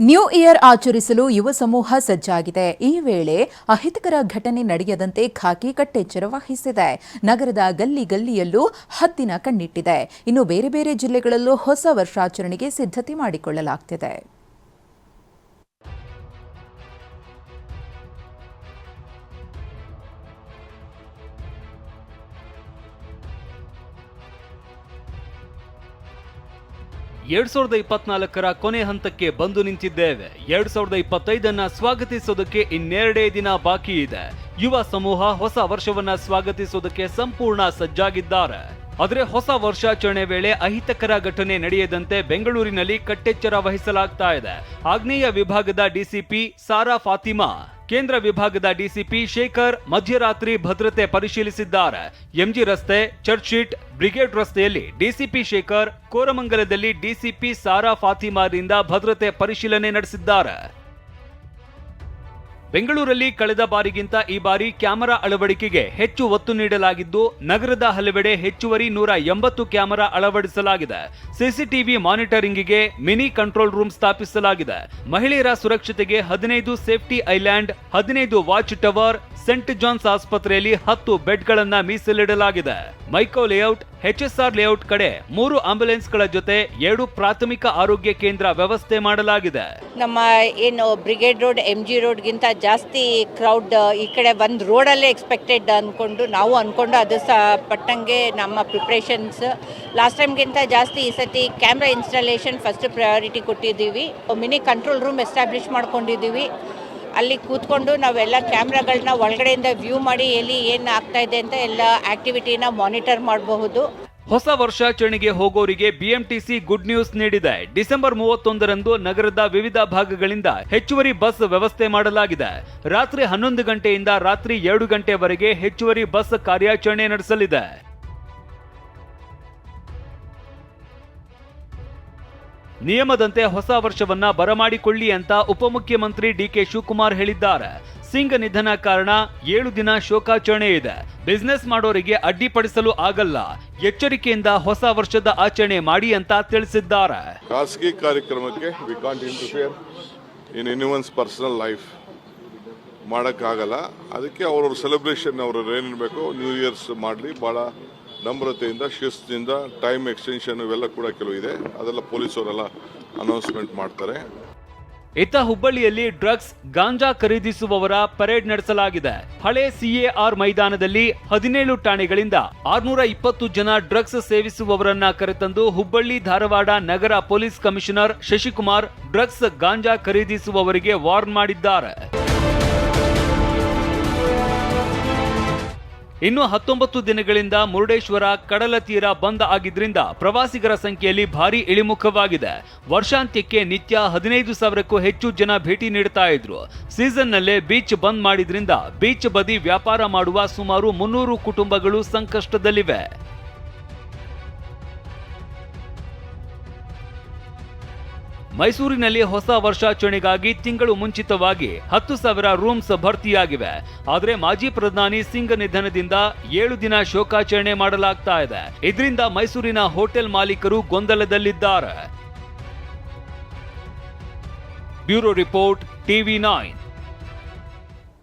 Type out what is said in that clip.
New year ಆಚರಿಸಲು ಯುವ ಸಮೂಹ ಸಜ್ಜಾಗಿದೆ. ಈ ವೇಳೆ ಅಹಿತಕರ ಘಟನೆ ನಡೆಯದಂತೆ ಖಾಕಿ ಕಟ್ಟೆಚ್ಚರ ವಹಿಸಿದೆ. ನಗರದ ಗಲ್ಲಿ ಗಲ್ಲಿಯಲ್ಲೂ ಹತ್ತಿನ ಕಣ್ಣಿಟ್ಟಿದೆ. ಇನ್ನು ಬೇರೆ ಬೇರೆ ಜಿಲ್ಲೆಗಳಲ್ಲೂ ಹೊಸ ವರ್ಷಾಚರಣೆಗೆ ಸಿದ್ಧತೆ ಮಾಡಿಕೊಳ್ಳಲಾಗ್ತಿದೆ. ಎರಡ್ ಸಾವಿರದ ಇಪ್ಪತ್ನಾಲ್ಕರ ಕೊನೆ ಹಂತಕ್ಕೆ ಬಂದು ನಿಂತಿದ್ದೇವೆ. ಎರಡ್ ಸಾವಿರದ ಇಪ್ಪತ್ತೈದನ್ನ ಸ್ವಾಗತಿಸೋದಕ್ಕೆ ಇನ್ನೆರಡೇ ದಿನ ಬಾಕಿ ಇದೆ. ಯುವ ಸಮೂಹ ಹೊಸ ವರ್ಷವನ್ನ ಸ್ವಾಗತಿಸೋದಕ್ಕೆ ಸಂಪೂರ್ಣ ಸಜ್ಜಾಗಿದ್ದಾರೆ. ಆದರೆ ಹೊಸ ವರ್ಷಾಚರಣೆ ವೇಳೆ ಅಹಿತಕರ ಘಟನೆ ನಡೆಯದಂತೆ ಬೆಂಗಳೂರಿನಲ್ಲಿ ಕಟ್ಟೆಚ್ಚರ ವಹಿಸಲಾಗ್ತಾ ಇದೆ. ಆಗ್ನೇಯ ವಿಭಾಗದ ಡಿಸಿಪಿ ಸಾರಾ ಫಾತಿಮಾ, ಕೇಂದ್ರ ವಿಭಾಗದ ಡಿಸಿಪಿ ಶೇಖರ್ ಮಧ್ಯರಾತ್ರಿ ಭದ್ರತೆ ಪರಿಶೀಲಿಸಿದ್ದಾರೆ. ಎಂಜಿ ರಸ್ತೆ, ಚರ್ಚ್ ಶೀಟ್, ಬ್ರಿಗೇಡ್ ರಸ್ತೆಯಲ್ಲಿ ಡಿಸಿಪಿ ಶೇಖರ್, ಕೋರಮಂಗಲದಲ್ಲಿ ಡಿಸಿಪಿ ಸಾರಾ ಫಾತಿಮಾರಿಂದ ಭದ್ರತೆ ಪರಿಶೀಲನೆ ನಡೆಸಿದ್ದಾರೆ. ಬೆಂಗಳೂರಲ್ಲಿ ಕಳೆದ ಬಾರಿಗಿಂತ ಈ ಬಾರಿ ಕ್ಯಾಮೆರಾ ಅಳವಡಿಕೆಗೆ ಹೆಚ್ಚು ಒತ್ತು ನೀಡಲಾಗಿದ್ದು, ನಗರದ ಹಲವೆಡೆ ಹೆಚ್ಚುವರಿ ನೂರ ಎಂಬತ್ತು ಕ್ಯಾಮೆರಾ ಅಳವಡಿಸಲಾಗಿದೆ. ಸಿಸಿಟಿವಿ ಮಾನಿಟರಿಂಗ್ಗೆ ಮಿನಿ ಕಂಟ್ರೋಲ್ ರೂಮ್ ಸ್ಥಾಪಿಸಲಾಗಿದೆ. ಮಹಿಳೆಯರ ಸುರಕ್ಷತೆಗೆ ಹದಿನೈದು ಸೇಫ್ಟಿ ಐಲ್ಯಾಂಡ್, ಹದಿನೈದು ವಾಚ್ ಟವರ್ ಸೆಂಟ್ ಜಾನ್ಸ್ ಆಸ್ಪತ್ರೆಯಲ್ಲಿ ಹತ್ತು ಬೆಡ್ಗಳನ್ನ ಮೀಸಲಿಡಲಾಗಿದೆ. ಮೈಕೋ ಲೇಔಟ್ ಎಚ್ಎಸ್ಆರ್ ಲೇಔಟ್ ಕಡೆ ಮೂರು ಆಂಬ್ಯುಲೆನ್ಸ್ಗಳ ಜೊತೆ ಎರಡು ಪ್ರಾಥಮಿಕ ಆರೋಗ್ಯ ಕೇಂದ್ರ ವ್ಯವಸ್ಥೆ ಮಾಡಲಾಗಿದೆ. ನಮ್ಮ ಏನು ಬ್ರಿಗೇಡ್ ರೋಡ್ ಎಂ ಜಿ ರೋಡ್ಗಿಂತ ಜಾಸ್ತಿ ಕ್ರೌಡ್, ಈ ಕಡೆ ಒಂದು ರೋಡಲ್ಲೇ ಎಕ್ಸ್ಪೆಕ್ಟೆಡ್ ಅಂದ್ಕೊಂಡು ನಾವು ಅಂದ್ಕೊಂಡು ಅದು ಸಹ ಪಟ್ಟಂಗೆ ನಮ್ಮ ಪ್ರಿಪ್ರೇಷನ್ಸ್ ಲಾಸ್ಟ್ ಟೈಮ್ಗಿಂತ ಜಾಸ್ತಿ ಈ ಸತಿ ಕ್ಯಾಮ್ರಾ ಇನ್ಸ್ಟಾಲೇಷನ್ ಫಸ್ಟ್ ಪ್ರಯಾರಿಟಿ ಕೊಟ್ಟಿದ್ದೀವಿ. ಮಿನಿ ಕಂಟ್ರೋಲ್ ರೂಮ್ ಎಸ್ಟಾಬ್ಲಿಷ್ ಮಾಡ್ಕೊಂಡಿದ್ದೀವಿ. ಅಲ್ಲಿ ಕೂತ್ಕೊಂಡು ನಾವೆಲ್ಲ ಕ್ಯಾಮ್ರಾಗಳನ್ನ ಒಳಗಡೆಯಿಂದ ವ್ಯೂ ಮಾಡಿ ಎಲ್ಲಿ ಏನು ಆಗ್ತಾ ಇದೆ ಅಂತ ಎಲ್ಲ ಆಕ್ಟಿವಿಟಿನ ಮಾನಿಟರ್ ಮಾಡಬಹುದು. ಹೊಸ ವರ್ಷಾಚರಣೆಗೆ ಹೋಗೋರಿಗೆ ಬಿಎಂಟಿಸಿ ಗುಡ್ ನ್ಯೂಸ್ ನೀಡಿದೆ. ಡಿಸೆಂಬರ್ ಮೂವತ್ತೊಂದರಂದು ನಗರದ ವಿವಿಧ ಭಾಗಗಳಿಂದ ಹೆಚ್ಚುವರಿ ಬಸ್ ವ್ಯವಸ್ಥೆ ಮಾಡಲಾಗಿದೆ. ರಾತ್ರಿ ಹನ್ನೊಂದು ಗಂಟೆಯಿಂದ ರಾತ್ರಿ ಎರಡು ಗಂಟೆವರೆಗೆ ಹೆಚ್ಚುವರಿ ಬಸ್ ಕಾರ್ಯಾಚರಣೆ ನಡೆಸಲಿದೆ. ನಿಯಮದಂತೆ ಹೊಸ ವರ್ಷವನ್ನ ಬರಮಾಡಿಕೊಳ್ಳಿ ಅಂತ ಉಪಮುಖ್ಯಮಂತ್ರಿ ಡಿಕೆ ಶಿವಕುಮಾರ್ ಹೇಳಿದ್ದಾರೆ. ಸಿಂಗ್ ನಿಧನ ಕಾರಣ ಏಳು ದಿನ ಶೋಕಾಚರಣೆ ಇದೆ. ಬಿಸ್ನೆಸ್ ಮಾಡೋರಿಗೆ ಅಡ್ಡಿಪಡಿಸಲು ಆಗಲ್ಲ. ಎಚ್ಚರಿಕೆಯಿಂದ ಹೊಸ ವರ್ಷದ ಆಚರಣೆ ಮಾಡಿ ಅಂತ ತಿಳಿಸಿದ್ದಾರೆ. ಖಾಸಗಿ ಕಾರ್ಯಕ್ರಮಕ್ಕೆ we can't interfere in anyone's personal life ಮಾಡೋಕ್ಕಾಗಲ್ಲ. ಅದಕ್ಕೆ ಅವ್ರವ್ರ ಸೆಲೆಬ್ರೇಷನ್ ಅವ್ರವ್ರು ಏನಿರಬೇಕು ನ್ಯೂ ಇಯರ್ಸ್ ಮಾಡಲಿ. ಭಾಳ ನಮ್ರತೆಯಿಂದ, ಶಿಸ್ತಿನಿಂದ ಟೈಮ್ ಎಕ್ಸ್ಟೆನ್ಷನ್ ಇವೆಲ್ಲ ಕೂಡ ಕೆಲವು ಇದೆ ಅದೆಲ್ಲ ಪೊಲೀಸವರೆಲ್ಲ ಅನೌನ್ಸ್ಮೆಂಟ್ ಮಾಡ್ತಾರೆ. ಇತ್ತ ಹುಬ್ಬಳ್ಳಿಯಲ್ಲಿ ಡ್ರಗ್ಸ್ ಗಾಂಜಾ ಖರೀದಿಸುವವರ ಪರೇಡ್ ನಡೆಸಲಾಗಿದೆ. ಹಳೆ ಸಿಎಆರ್ ಮೈದಾನದಲ್ಲಿ ಹದಿನೇಳು ಠಾಣೆಗಳಿಂದ ಆರ್ನೂರ ಇಪ್ಪತ್ತು ಜನ ಡ್ರಗ್ಸ್ ಸೇವಿಸುವವರನ್ನ ಕರೆತಂದು ಹುಬ್ಬಳ್ಳಿ, ಧಾರವಾಡ ನಗರ police commissioner Shashikumar drugs ganja ಖರೀದಿಸುವವರಿಗೆ warn ಮಾಡಿದ್ದಾರೆ. ಇನ್ನು ಹತ್ತೊಂಬತ್ತು ದಿನಗಳಿಂದ ಮುರುಡೇಶ್ವರ ಕಡಲ ತೀರ ಬಂದ್ ಆಗಿದ್ರಿಂದ ಪ್ರವಾಸಿಗರ ಸಂಖ್ಯೆಯಲ್ಲಿ ಭಾರಿ ಇಳಿಮುಖವಾಗಿದೆ. ವರ್ಷಾಂತ್ಯಕ್ಕೆ ನಿತ್ಯ ಹದಿನೈದು ಸಾವಿರಕ್ಕೂ ಹೆಚ್ಚು ಜನ ಭೇಟಿ ನೀಡ್ತಾ ಇದ್ರು. ಸೀಸನ್ನಲ್ಲೇ ಬೀಚ್ ಬಂದ್ ಮಾಡಿದ್ರಿಂದ ಬೀಚ್ ಬದಿ ವ್ಯಾಪಾರ ಮಾಡುವ ಸುಮಾರು ಮುನ್ನೂರು ಕುಟುಂಬಗಳು ಸಂಕಷ್ಟದಲ್ಲಿವೆ. ಮೈಸೂರಿನಲ್ಲಿ ಹೊಸ ವರ್ಷಾಚರಣೆಗಾಗಿ ತಿಂಗಳು ಮುಂಚಿತವಾಗಿ ಹತ್ತು ಸಾವಿರ ರೂಮ್ಸ್ ಭರ್ತಿಯಾಗಿವೆ. ಆದರೆ ಮಾಜಿ ಪ್ರಧಾನಿ ಸಿಂಗ್ ನಿಧನದಿಂದ ಏಳು ದಿನ ಶೋಕಾಚರಣೆ ಮಾಡಲಾಗ್ತಾ ಇದೆ. ಇದರಿಂದ ಮೈಸೂರಿನ ಹೋಟೆಲ್ ಮಾಲೀಕರು ಗೊಂದಲದಲ್ಲಿದ್ದಾರೆ. Bureau report, TV nine.